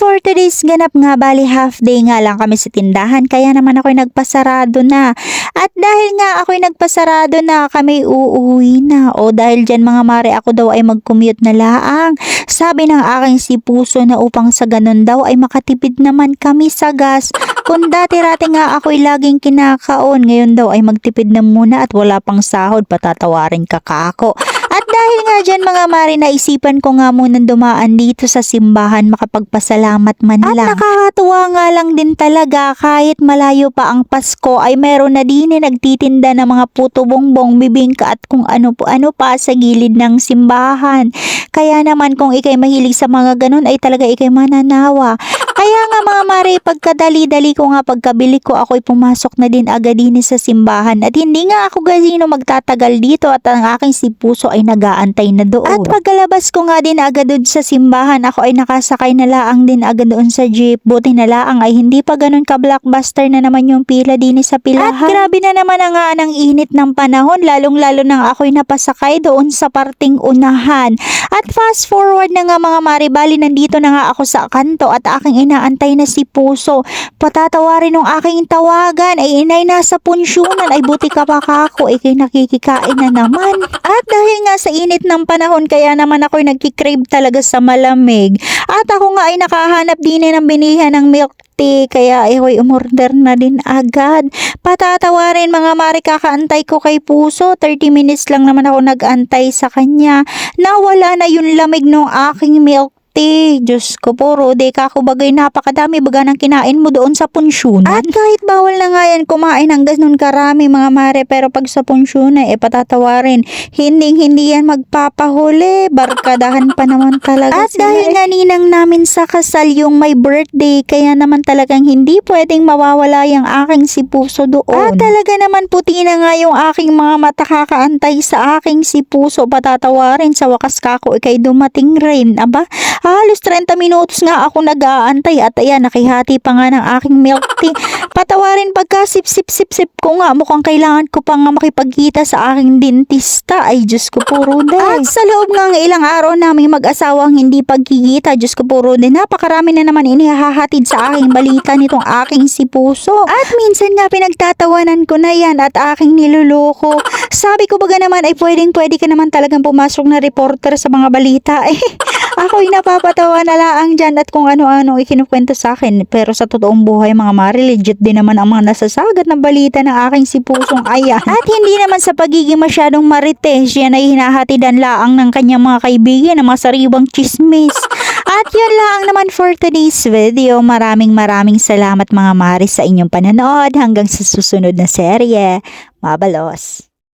for today's ganap nga bali half day nga lang kami sa tindahan kaya naman ako'y nagpasarado na. At dahil nga ako'y nagpasarado na kami uuwi na. O dahil dyan mga mare ako daw ay mag-commute na laang. Sabi ng aking si Puso na upang sa ganun daw ay makatipid naman kami sa gas. Kung dati-rati nga ako'y laging kinakaon, ngayon daw ay magtipid na muna at wala pang sahod, patatawarin ka kako. Dahil nga dyan mga mari, naisipan ko nga munang dumaan dito sa simbahan makapagpasalamat man At lang. At nakakatuwa nga lang din talaga kahit malayo pa ang Pasko ay meron na din eh, nagtitinda ng mga puto bongbong, bibingka at kung ano po ano pa sa gilid ng simbahan. Kaya naman kung ikay mahilig sa mga ganun ay talaga ikay mananawa. Kaya nga mga mare, pagkadali-dali ko nga pagkabili ko ako'y pumasok na din agad din sa simbahan at hindi nga ako gazino magtatagal dito at ang aking si puso ay nagaantay na doon. At pagkalabas ko nga din agad doon sa simbahan, ako ay nakasakay na laang din agad doon sa jeep. Buti na laang ay hindi pa ganun ka-blockbuster na naman yung pila din sa pilahan. At grabe na naman ang nga ng init ng panahon, lalong-lalo nang ako'y napasakay doon sa parting unahan. At fast forward na nga mga maribali, nandito na nga ako sa kanto at aking inaantay na si Puso. Patatawarin ng aking tawagan, ay inay nasa punsyonan, ay buti ka pa kako, ay kay nakikikain na naman. At dahil nga sa init ng panahon, kaya naman ako'y nagkikrave talaga sa malamig. At ako nga ay nakahanap din ng binihan ng milk tea, kaya ako'y umorder na din agad. Patatawarin mga mari kakaantay ko kay Puso, 30 minutes lang naman ako nag-antay sa kanya. Nawala na yung lamig ng aking milk tea. Diyos ko Rode, kako bagay napakadami baga ng kinain mo doon sa punsyonan. At kahit bawal na nga yan kumain ng ganun karami mga mare, pero pag sa punsyonan, eh patatawarin, hindi hindi yan magpapahuli. Barkadahan pa naman talaga At dahil nga ninang namin sa kasal yung my birthday, kaya naman talagang hindi pwedeng mawawala yung aking si Puso doon. At talaga naman puti na nga yung aking mga mata kakaantay sa aking si Puso patatawarin sa wakas kako ikay dumating rin. Aba, halos 30 minutos nga ako nag-aantay at ayan nakihati pa nga ng aking milk tea. Patawarin pagka sip sip sip sip ko nga mukhang kailangan ko pa nga makipagkita sa aking dentista. Ay Diyos ko po Rude. At sa loob nga ng ilang araw namin mag-asawang hindi pagkikita, Diyos ko po Rude, napakarami na naman inihahatid sa aking balita nitong aking si Puso. At minsan nga pinagtatawanan ko na yan at aking niluloko. Sabi ko baga naman ay pwedeng pwede ka naman talagang pumasok na reporter sa mga balita. Eh, ako'y napapatawa na laang dyan at kung ano-ano ikinukwento sa akin. Pero sa totoong buhay mga mari, legit din naman ang mga nasasagad na balita ng aking si Pusong Ayan. At hindi naman sa pagiging masyadong marites, yan ay hinahatidan laang ng kanyang mga kaibigan ng mga sariwang chismis. At yun lang naman for today's video. Maraming maraming salamat mga mari sa inyong panonood hanggang sa susunod na serye. Mabalos!